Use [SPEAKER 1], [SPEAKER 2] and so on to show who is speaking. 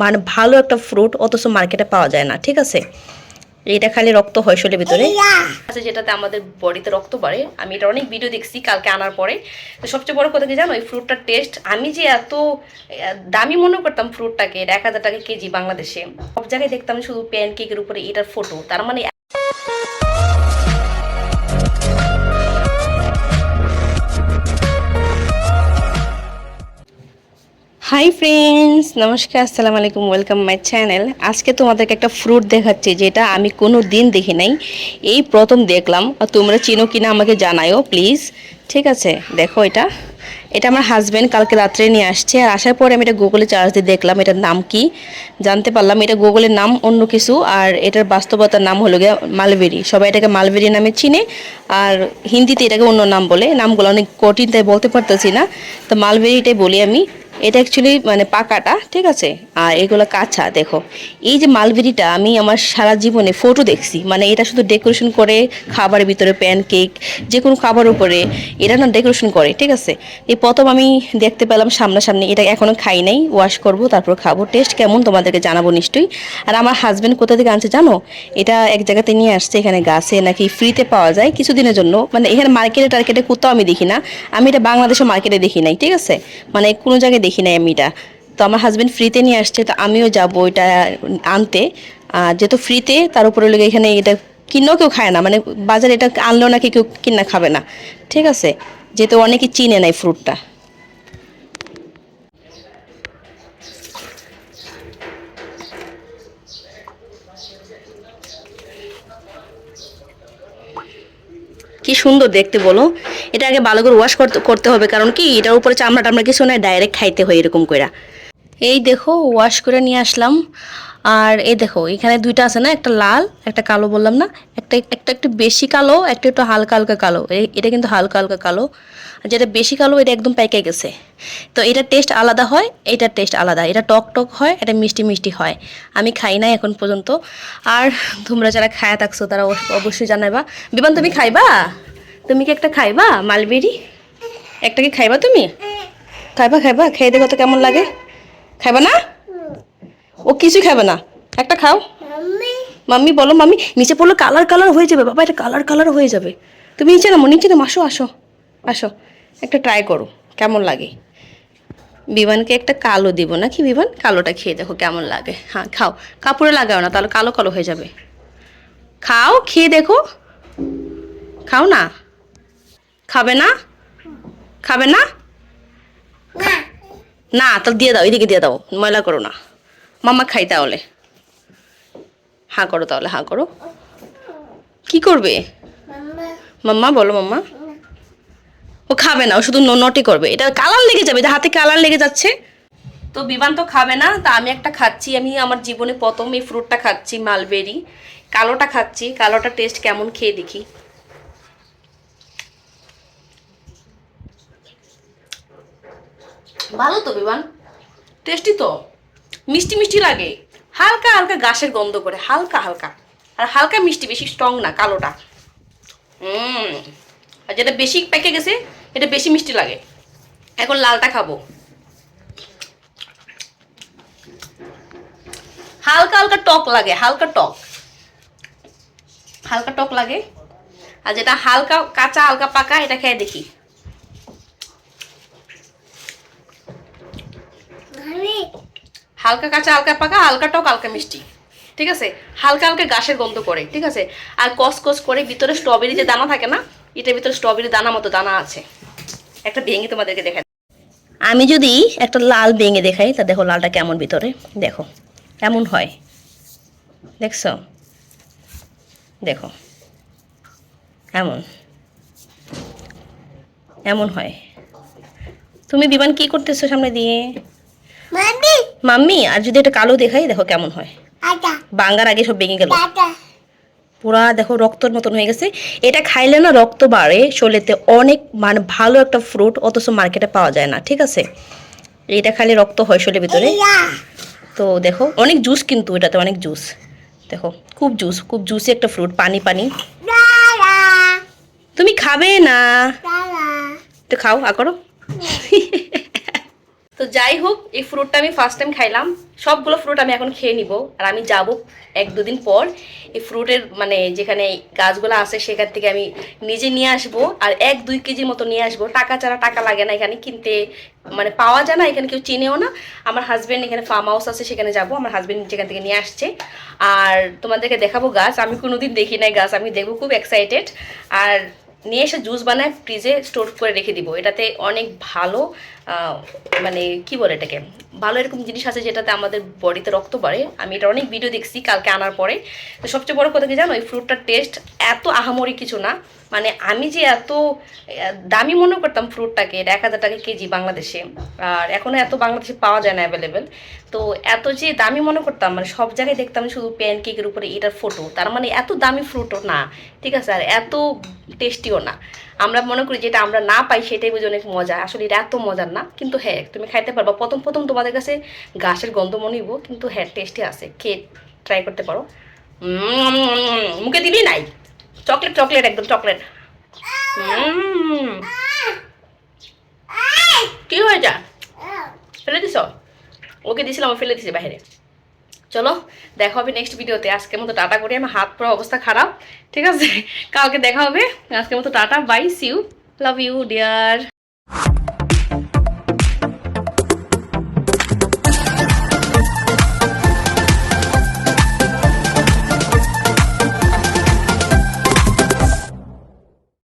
[SPEAKER 1] মানে ভালো একটা ফ্রুট অথচ মার্কেটে পাওয়া যায় না ঠিক আছে? এটা খালি রক্ত হয় শরীরের ভিতরে। আচ্ছা যেটাতে আমাদের বডিতে রক্ত বাড়ে আমি এটা অনেক ভিডিও দেখছি কালকে আনার পরে। তো সবচেয়ে বড় কথা কি জানো এই ফ্রুটটার টেস্ট আমি যে এত দামি মনে করতাম ফ্রুটটাকে এটা এক হাজার টাকা কেজি বাংলাদেশে। সব জায়গায় দেখতাম শুধু প্যান কেকের উপরে এটার ফটো তার মানে হাই ফ্রেন্ডস, নমস্কার, আসসালামু আলাইকুম, ওয়েলকাম মাই চ্যানেল। আজকে তোমাদেরকে একটা ফ্রুট দেখাচ্ছি, যেটা আমি কোনো দিন দেখি নাই। এই প্রথম দেখলাম, আর তোমরা চিনো কিনা আমাকে জানায়ও, প্লিজ। ঠিক আছে, দেখো এটা। এটা আমার হাজব্যান্ড কালকে রাত্রে নিয়ে আসছে, আর আসার পরে আমি এটা গুগলে চার্জ দিয়ে দেখলাম এটার নাম কি। জানতে পারলাম এটা গুগলের নাম অন্য কিছু, আর এটার বাস্তবতার নাম হলো গিয়ে মালবেরি। সবাই এটাকে মালবেরি নামে চিনে, আর হিন্দিতে এটাকে অন্য নাম বলে। নামগুলো অনেক কঠিন, তাই বলতে পারতেছি না। তো মালবেরিটাই বলি আমি। এটা অ্যাকচুয়ালি মানে পাকাটা, ঠিক আছে? আর এগুলো কাঁচা, দেখো। এই যে মালবেরিটা, আমি আমার সারা জীবনে ফটো দেখছি। মানে এটা শুধু ডেকোরেশন করে খাবারের ভিতরে প্যান কেক যে কোনো খাবার উপরে, এটা না ডেকোরেশন করে, ঠিক আছে? এই প্রথম আমি দেখতে পেলাম সামনাসামনি, এটা এখনও খাই নাই ওয়াশ করব, তারপর খাব। টেস্ট কেমন তোমাদেরকে জানাব নিশ্চয়ই। আর আমার হাজব্যান্ড কোথা থেকে আনছে জানো? এটা এক জায়গাতে নিয়ে আসছে, এখানে গাছে নাকি ফ্রিতে পাওয়া যায়, কিছুদিনের জন্য। মানে এখানে মার্কেটে টার্কেটে কোথাও আমি দেখি না। আমি এটা বাংলাদেশের মার্কেটে দেখি নাই, ঠিক আছে? মানে কোনো জায়গায় দেখি নাই আমি এটা তো আমার হাজব্যান্ড ফ্রিতে নিয়ে আসছে, তো আমিও যাব এটা আনতে। আর যেহেতু ফ্রিতে তার উপরে লোক এখানে এটা কিনেও কেউ খায় না। মানে বাজারে এটা আনলেও নাকি কেউ কিনা খাবে না। ঠিক আছে? যেহেতু অনেকে চিনে নাই ফ্রুটটা কি সুন্দর দেখতে বলো। এটা আগে ভালো করে ওয়াশ করতে হবে, কারণ কি এটার উপরে চামড়া টামড়া কিছু নয় ডাইরেক্ট খাইতে হয় এরকম করে এই দেখো ওয়াশ করে নিয়ে আসলাম। আর এই দেখো, এখানে দুইটা আছে না, একটা লাল, একটা কালো বললাম না, একটা একটা একটু বেশি কালো, একটা একটু হালকা হালকা কালো। এটা কিন্তু হালকা হালকা কালো। আর যেটা বেশি কালো, এটা একদম পেকে গেছে। তো এটার টেস্ট আলাদা হয় এটার টেস্ট আলাদা। এটা টক টক হয়, এটা মিষ্টি মিষ্টি হয়। আমি খাই না এখন পর্যন্ত। আর তোমরা যারা খায়া থাকছো, তারা অবশ্য- অবশ্যই জানাবা বিমান, তুমি খাইবা? তুমি কি একটা খাইবা, মালবেরি? একটা কি খাইবা তুমি? খাইবা খাইবা, খেয়ে দেখো তো কেমন লাগে। খাইবা না? ও কিছুই খাবে না? একটা খাও। মাম্মি, বলো মাম্মি, নিচে পড়লে কালার কালার হয়ে যাবে। বাবা, এটা কালার কালার হয়ে যাবে। তুমি নিচে নামো নিচে নামো। আসো আসো আসো। একটা ট্রাই করো, কেমন লাগে? বিমানকে একটা কালো দিব নাকি বিমান? কালোটা খেয়ে দেখো কেমন লাগে। হ্যাঁ খাও। কাপড়ে লাগাও না, তাহলে কালো কালো হয়ে যাবে। খাও, খেয়ে দেখো। খাও না? খাবে না? খাবে না। না, তাহলে দিয়ে দাও, এদিকে দিয়ে দাও, ময়লা করো না। মাম্মা খাই তাহলে। হাঁ করো তাহলে, হাঁ করো। কি করবে? মাম্মা, বলো মাম্মা। ও খাবে না, ও শুধু নটি করবে। এটা কালার লেগে যাবে হাতে কালার লেগে যাচ্ছে। তো বিমান তো খাবে না, তা আমি একটা খাচ্ছি, আমি আমার জীবনে প্রথম এই ফ্রুটটা খাচ্ছি মালবেরি কালোটা খাচ্ছি, কালোটা টেস্ট কেমন খেয়ে দেখি। ভালো তো, বিমান? টেস্টি তো। মিষ্টি মিষ্টি লাগে। হালকা হালকা গাছের গন্ধ করে, হালকা হালকা। আর হালকা মিষ্টি, বেশি স্ট্রং না, কালোটা। হুম আর যেটা বেশি পেকে গেছে, এটা বেশি মিষ্টি লাগে। এখন লালটা খাব। হালকা হালকা টক লাগে, হালকা টক। হালকা টক লাগে। আর যেটা হালকা কাঁচা, হালকা পাকা, এটা খেয়ে দেখি। হালকা কাঁচা, হালকা পাকা, হালকা টক, হালকা মিষ্টি। ঠিক আছে? হালকা হালকা গাছের গন্ধ করে, ঠিক আছে? আর কস কস করে ভিতরে স্ট্রবেরি যে দানা থাকে না, এটার ভিতরে স্ট্রবেরি দানা মতো দানা আছে। একটা ভেঙে তোমাদেরকে দেখাই। আমি যদি একটা লাল ভেঙে দেখাই, তা দেখো লালটা কেমন ভিতরে। দেখো, কেমন হয়। দেখছ? দেখো এমন এমন হয়? তুমি বিমান কি করতেছো সামনে দিয়ে? মাম্মি আর যদি এটা কালো দেখাই দেখো কেমন হয়। বাঙ্গার আগে সব ভেঙে গেল। পুরা দেখো রক্তর মতন হয়ে গেছে। এটা খাইলে না রক্ত বাড়ে শরীরেতে অনেক মানে ভালো একটা ফ্রুট অথচ মার্কেটে পাওয়া যায় না ঠিক আছে? এটা খাইলে রক্ত হয় শরীরের ভিতরে। তো দেখো অনেক জুস কিন্তু এটাতে অনেক জুস দেখো খুব জুস খুব জুসি একটা ফ্রুট পানি পানি। তুমি খাবে না? তো খাও আ করো। তো যাই হোক, এই ফ্রুটটা আমি ফার্স্ট টাইম খাইলাম। সবগুলো ফ্রুট আমি এখন খেয়ে নিব, আর আমি যাব এক দুদিন পর। এই ফ্রুটের মানে যেখানে গাছগুলো আছে, সেখান থেকে আমি নিজে নিয়ে আসব, আর এক দুই কেজির মতো নিয়ে আসব। টাকা ছাড়া টাকা লাগে না এখানে কিনতে মানে পাওয়া যায় না, এখানে কেউ চিনেও না। আমার হাজব্যান্ড এখানে ফার্ম হাউস আছে, সেখানে যাব। আমার হাজব্যান্ড যেখান থেকে নিয়ে আসছে। আর তোমাদেরকে দেখাবো গাছ। আমি কোনোদিন দেখি নাই গাছ। আমি দেখব, খুব এক্সাইটেড আর নিয়ে এসে জুস বানায় ফ্রিজে স্টোর করে রেখে দিব। এটাতে অনেক ভালো মানে কি বলে এটাকে? ভালো এরকম জিনিস আছে যেটাতে আমাদের বডিতে রক্ত বাড়ে আমি এটা অনেক ভিডিও দেখছি কালকে আনার পরে। তো সবচেয়ে বড় কথা কি জানো? এই ফ্রুটটার টেস্ট এত আহামরি কিছু না। মানে আমি যে এত দামি মনে করতাম ফ্রুটটাকে এক হাজার টাকা কেজি বাংলাদেশে। আর এখনও এত বাংলাদেশে পাওয়া যায় না অ্যাভেলেবেল তো এত যে দামি মনে করতাম মানে সব জায়গায় দেখতাম শুধু প্যান কেকের উপরে এটার ফটো তার মানে এত দামি ফ্রুটও না, ঠিক আছে? আর এত টেস্টিও না। আমরা মনে করি যেটা আমরা না পাই সেটাই বুঝি অনেক মজা। আসলে এটা এত মজার না, কিন্তু হ্যাঁ তুমি খাইতে পারবা। প্রথম প্রথম তোমাদের কাছে ঘাসের গন্ধ মনে হইব কিন্তু হ্যাঁ টেস্টি আছে। খেয়ে ট্রাই করতে পারো। মুখে দিবি নাই? চকলেট চকলেট একদম চকলেট। কি হয়েছে? ফেলে দিছ? ওকে দিছিলাম ফেলে দিছি বাইরে। চলো, দেখা হবে নেক্সট ভিডিওতে আজকের মতো টাটা করি, আমার হাত পড়া অবস্থা খারাপ, ঠিক আছে? কাউকে দেখা হবে, আজকের মতো tata bye see you love you dear